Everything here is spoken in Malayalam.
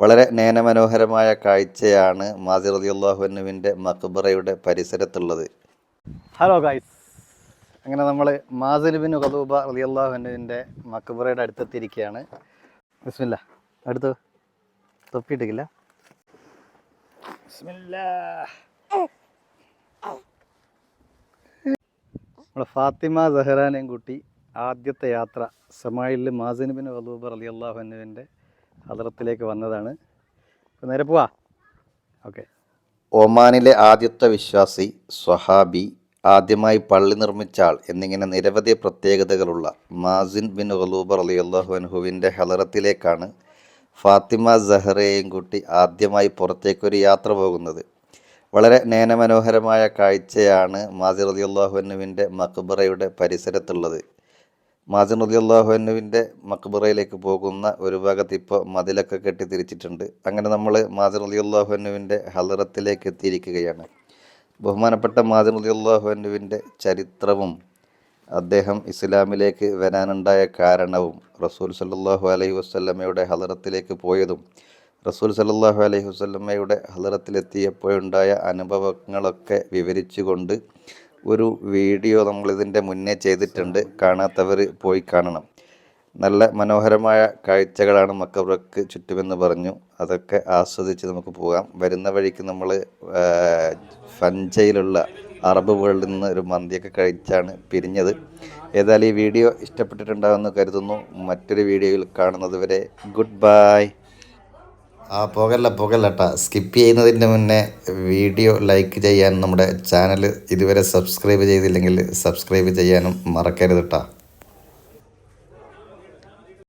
വളരെ നയനമനോഹരമായ കാഴ്ചയാണ് മാസി റളിയല്ലാഹുവിന്റെ മക്ബറയുടെ പരിസരത്തുള്ളത്. ഹലോ ഗായ്സ് അങ്ങനെ നമ്മൾ മാസലിബിൻ ഖലൂബ റളിയല്ലാഹുവിന്റെ മക്ബറയുടെ അടുത്തെത്തിയിരിക്കുകയാണ്. ബിസ്മില്ല. അടുത്ത് തൊപ്പിയിട്ടില്ല നമ്മളെ ഫാത്തിമ സഹറാനെയും കൂട്ടി ആദ്യത്തെ യാത്ര സമായിലിൽ മാസിനുബിൻ ഖലൂബ റളിയല്ലാഹുവിന്റെ ഹദറത്തിലേക്ക് വന്നതാണ്. നേരെ പോവാ. ഓക്കെ. ഒമാനിലെ ആദ്യത്തെ വിശ്വാസി സ്വഹാബി ആദ്യമായി പള്ളി നിർമ്മിച്ച ആൾ എന്നിങ്ങനെ നിരവധി പ്രത്യേകതകളുള്ള മാസിൻ ബിൻ ഒലൂബർ റളിയല്ലാഹു അൻഹുവിന്റെ ഹലറത്തിലേക്കാണ് ഫാത്തിമ സഹറയെയും കൂട്ടി ആദ്യമായി പുറത്തേക്കൊരു യാത്ര പോകുന്നത്. വളരെ നേനമനോഹരമായ കാഴ്ചയാണ് മാസിർ മാസി റളിയല്ലാഹുവിന്റെ മക്ബറയുടെ പരിസരത്തുള്ളത്. മാസിൻ റളിയല്ലാഹുവിന്റെ മക്ബറയിലേക്ക് പോകുന്ന ഒരു ഭാഗത്ത് ഇപ്പോൾ മതിലൊക്കെ കെട്ടി തിരിച്ചിട്ടുണ്ട് അങ്ങനെ നമ്മൾ മാസിൻ റളിയല്ലാഹുവിന്റെ ഹലറത്തിലേക്ക് എത്തിയിരിക്കുകയാണ്. ബഹുമാനപ്പെട്ട മാസിൻ റളിയല്ലാഹുവിന്റെ ചരിത്രവും അദ്ദേഹം ഇസ്ലാമിലേക്ക് വരാനുണ്ടായ കാരണവും റസൂൽ സല്ലാഹു അലൈഹി വസല്ലമയുടെ ഹലറത്തിലേക്ക് പോയതും റസൂൽ സല്ലാഹു അലൈഹി വസല്ലമയുടെ ഹലറത്തിലെത്തിയപ്പോഴുണ്ടായ അനുഭവങ്ങളൊക്കെ വിവരിച്ചുകൊണ്ട് ഒരു വീഡിയോ നമ്മളിതിന്റെ മുന്നേ ചെയ്തിട്ടുണ്ട്. കാണാത്തവർ പോയി കാണണം. നല്ല മനോഹരമായ കാഴ്ചകളാണ് മക്കബ്രക്ക് ചുറ്റുമെന്ന് പറഞ്ഞു. അതൊക്കെ ആസ്വദിച്ച് നമുക്ക് പോകാം. വരുന്ന വഴിക്ക് നമ്മൾ ഫഞ്ചയിലുള്ള അറബ് വേൾഡിൽ നിന്ന് ഒരു മന്തിയൊക്കെ കഴിച്ചാണ് പിരിഞ്ഞത്. ഏതായാലും ഈ വീഡിയോ ഇഷ്ടപ്പെട്ടിട്ടുണ്ടാകുമെന്ന് കരുതുന്നു. മറ്റൊരു വീഡിയോയിൽ കാണുന്നത് വരെ ഗുഡ് ബൈ. ആ പോകല്ല പോകല്ല കേട്ടാ സ്കിപ്പ് ചെയ്യുന്നതിന്റെ മുന്നേ വീഡിയോ ലൈക്ക് ചെയ്യാൻ നമ്മുടെ ചാനൽ ഇതുവരെ സബ്സ്ക്രൈബ് ചെയ്തില്ലെങ്കിൽ സബ്സ്ക്രൈബ് ചെയ്യാനും മറക്കരുത് കേട്ടോ